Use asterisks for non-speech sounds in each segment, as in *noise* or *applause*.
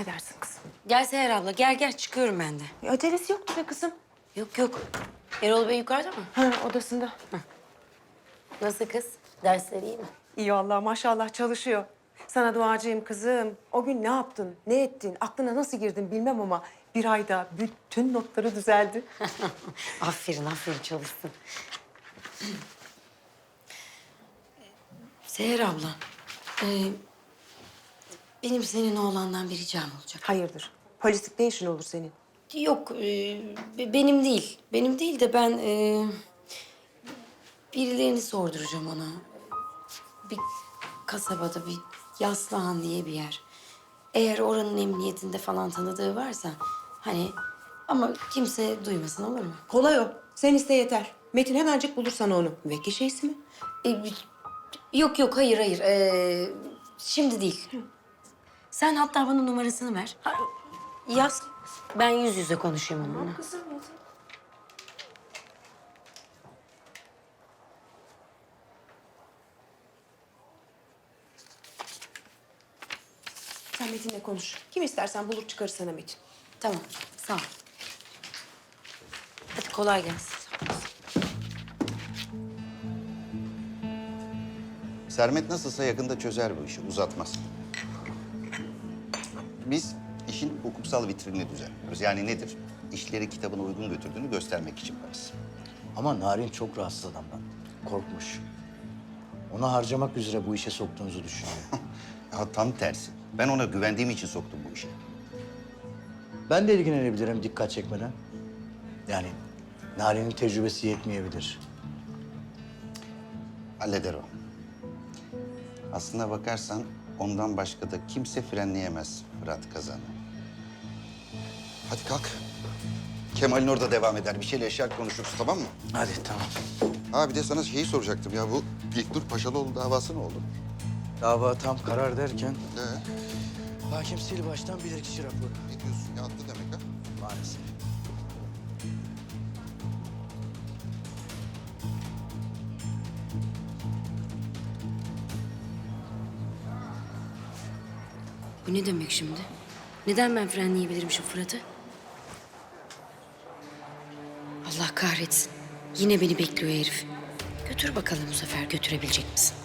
Affedersin kızım. Gel Seher abla gel gel çıkıyorum ben de. E, acelesi yoktu be kızım. Yok yok. Erol Bey yukarıda mı? Ha odasında. Nasıl kız? Dersleri iyi mi? İyi vallahi maşallah çalışıyor. Sana duacıyım kızım. O gün ne yaptın, ne ettin, aklına nasıl girdin bilmem ama bir ayda bütün notları düzeldi. *laughs* aferin aferin çalışsın. Seher abla. e, benim senin oğlandan bir ricam olacak. Hayırdır? Polislik ne işin olur senin? Yok, e, be- benim değil. Benim değil de ben e, birilerini sorduracağım ona. Bir kasabada bir Yaslıhan diye bir yer. Eğer oranın emniyetinde falan tanıdığı varsa hani ama kimse duymasın olur mu? Kolay o. Sen iste yeter. Metin hemencik bulur sana onu. Vekil şeysi mi? E, yok yok hayır hayır. E, şimdi değil. Sen hatta bana numarasını ver. Ha, Yaz. Ben yüz yüze konuşayım onunla. Kızım. Sen Metin'le konuş. Kim istersen bulur çıkarır sana Metin. Tamam, sağ ol. Hadi kolay gelsin. Sermet nasılsa yakında çözer bu işi, uzatmaz. Biz işin hukuksal vitrinini düzenliyoruz. Yani nedir? İşleri kitabına uygun götürdüğünü göstermek için varız. Ama Narin çok rahatsız adamdan. Korkmuş. Onu harcamak üzere bu işe soktuğunuzu düşünüyor. *laughs* Ya tam tersi. Ben ona güvendiğim için soktum bu işe. ben de ilgilenebilirim dikkat çekmeden. Yani Narin'in tecrübesi yetmeyebilir. Halleder o. Aslına bakarsan ondan başka da kimse frenleyemez Fırat Kazan'ı. Hadi kalk. Kemal'in orada devam eder. Bir şeyle eşyal konuşuruz tamam mı? Hadi tamam. Ha bir de sana şeyi soracaktım ya. Bu İlknur Paşalıoğlu davası ne oldu? Dava tam karar derken Ee, hakim sil baştan bilirkişi raporu. ne diyorsun ya? Attı Bu ne demek şimdi? Neden ben frenleyebilirim şu Fırat'ı? Allah kahretsin. Yine beni bekliyor herif. Götür bakalım bu sefer götürebilecek misin?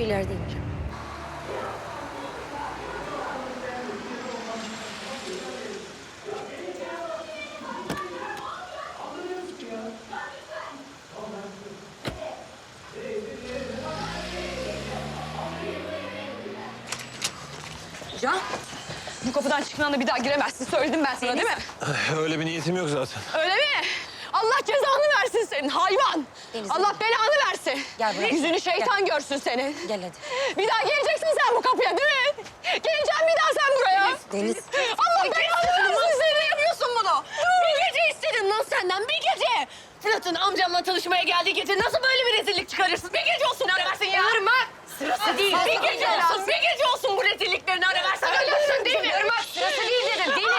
İleride ineceğim. Can, bu kapıdan çıkmadan da bir daha giremezsin. Söyledim ben sana değil mi? Öyle bir niyetim yok zaten. Öyle mi? Allah cezanı versin senin hayvan. Deniz, Allah Deniz. belanı versin. Gel buraya. Yüzünü şeytan görsün senin. Gel hadi. Bir daha geleceksin sen bu kapıya değil mi? Geleceksin bir daha sen buraya. Deniz. Allah belanı versin seni yapıyorsun bunu. Bir gece istedim lan senden bir gece. Fırat'ın amcamla tanışmaya geldiği gece nasıl böyle bir rezillik çıkarırsın? Bir gece olsun ara versin ya. Irmak. Sırası değil. Bir gece olsun, bir gece olsun bu rezilliklerini ara versen ölürsün değil mi? Irmak. Sırası değil dedim. Deniz.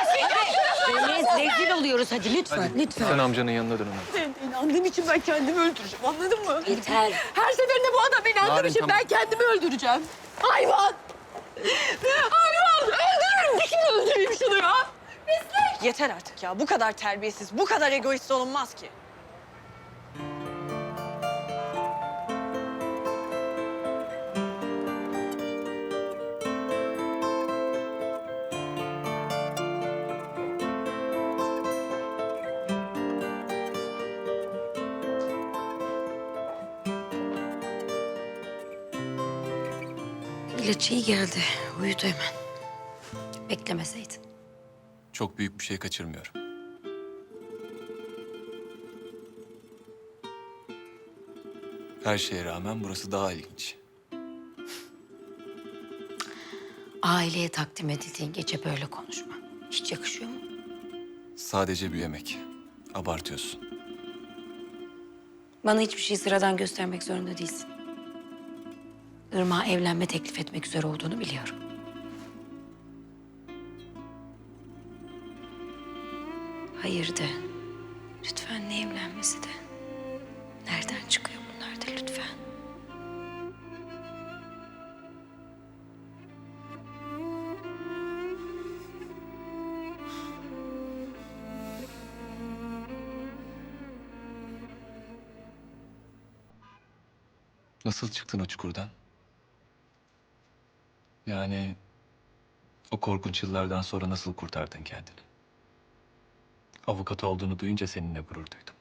Oluyoruz hadi lütfen lütfen. Sen amcanın yanına dön Ömer. İnandığım için ben kendimi öldüreceğim anladın mı? Yeter. Her seferinde bu adam inandığım Narin, için tamam. ben kendimi öldüreceğim. Hayvan! Hayvan! Öldürürüm! Dikin öldüreyim şunu ya! Yeter artık ya. Bu kadar terbiyesiz, bu kadar egoist olunmaz ki. İlaç iyi geldi. Uyudu hemen. Beklemeseydin. Çok büyük bir şey kaçırmıyorum. Her şeye rağmen burası daha ilginç. Aileye takdim edildiğin gece böyle konuşma. Hiç yakışıyor mu? Sadece bir yemek. Abartıyorsun. Bana hiçbir şey sıradan göstermek zorunda değilsin. Irmak'a evlenme teklif etmek üzere olduğunu biliyorum. Hayır de. Lütfen ne evlenmesi de. Nereden çıkıyor bunlar da lütfen. Nasıl çıktın o çukurdan? Yani o korkunç yıllardan sonra nasıl kurtardın kendini? Avukat olduğunu duyunca seninle gurur duydum.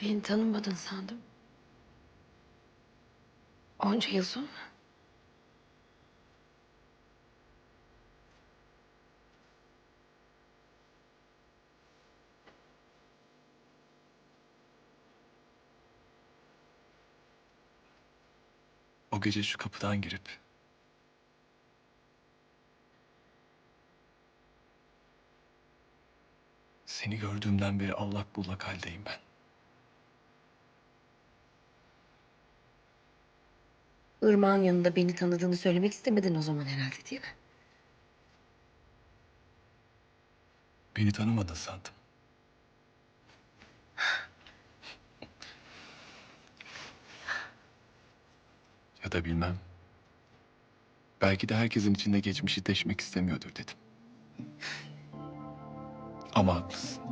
Beni tanımadın sandım. Onca yıl sonra. Gece şu kapıdan girip seni gördüğümden beri allak bullak haldeyim ben. Irmak'ın yanında beni tanıdığını söylemek istemedin o zaman herhalde değil mi? Beni tanımadın sandım. Da bilmem. Belki de herkesin içinde geçmişi deşmek istemiyordur dedim. Ama haklısın.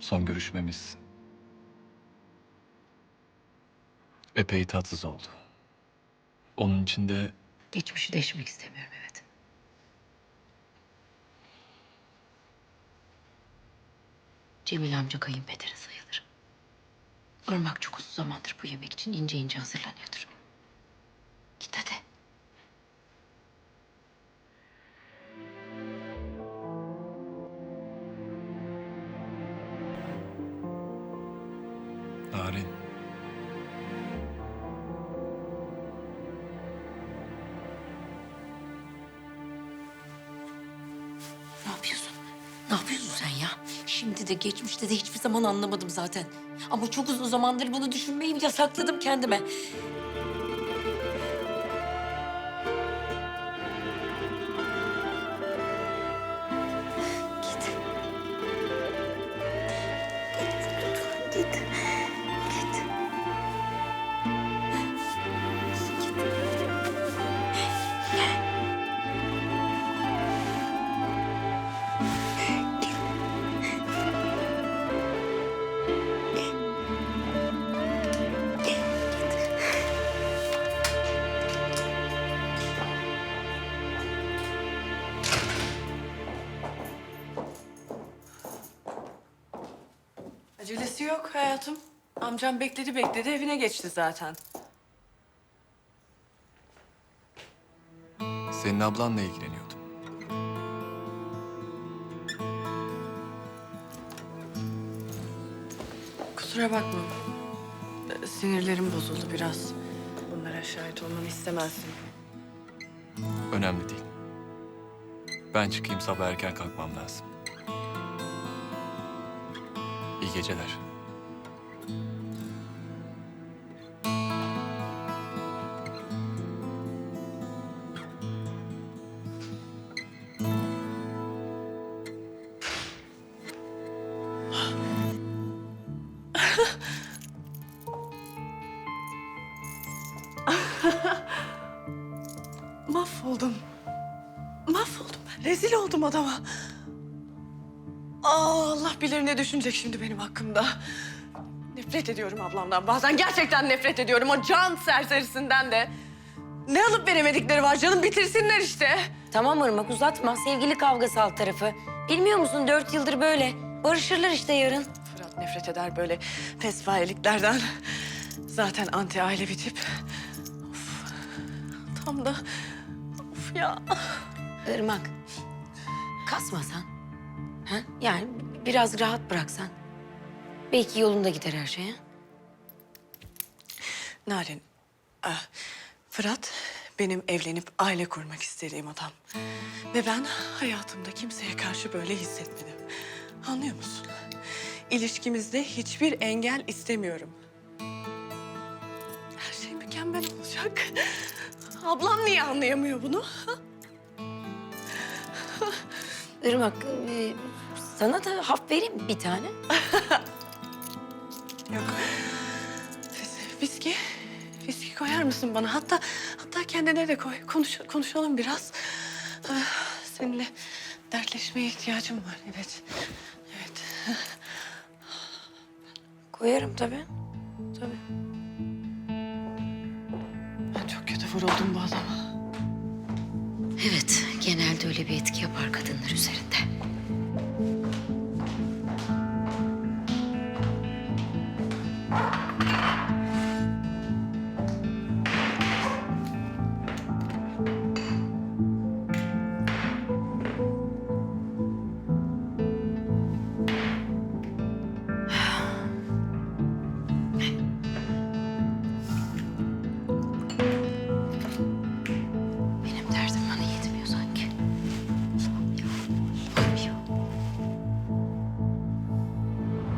Son görüşmemiz epey tatsız oldu. Onun için de Geçmişi deşmek istemiyorum evet. Cemil amca kayınpederi sayılır. Irmak çok uzun zamandır bu yemek için ince ince hazırlanıyordur. Git hadi. Narin. Ne yapıyorsun? Ne yapıyorsun sen ya? Şimdi de geçmişte de hiçbir zaman anlamadım zaten. Ama çok uzun zamandır bunu düşünmeyi yasakladım kendime. Yok hayatım. Amcam bekledi bekledi evine geçti zaten. Senin ablanla ilgileniyordum. Kusura bakma. Sinirlerim bozuldu biraz. Bunlara şahit olmanı istemezdim. Önemli değil. Ben çıkayım sabah erken kalkmam lazım. İyi geceler. *laughs* Mahvoldum. Mahvoldum ben. Rezil oldum adama. Aa, Allah bilir ne düşünecek şimdi benim hakkımda. Nefret ediyorum ablamdan. Bazen gerçekten nefret ediyorum. O can serserisinden de. Ne alıp veremedikleri var canım bitirsinler işte. Tamam Irmak uzatma. Sevgili kavgası alt tarafı. Bilmiyor musun dört yıldır böyle. Barışırlar işte yarın. Nefret eder böyle pespayeliklerden. Zaten anti aile bir tip. Of. Tam da of ya. Irmak. Kasmasan. Ha? Yani biraz rahat bıraksan. Belki yolunda gider her şey. ha? Narin, ah, Fırat benim evlenip aile kurmak istediğim adam. Ve ben hayatımda kimseye karşı böyle hissetmedim. Anlıyor musun? İlişkimizde hiçbir engel istemiyorum. Her şey mükemmel olacak. Ablam niye anlayamıyor bunu? Irmak, e, sana da hap vereyim mi bir tane. Yok. Viski, viski koyar mısın bana? Hatta hatta kendine de koy. Konuş, konuşalım biraz. Ah, Seninle dertleşmeye ihtiyacım var. Evet. Evet. Koyarım tabii. Tabii. Ben çok kötü vuruldum bu adama. Evet, genelde öyle bir etki yapar kadınlar üzerinde.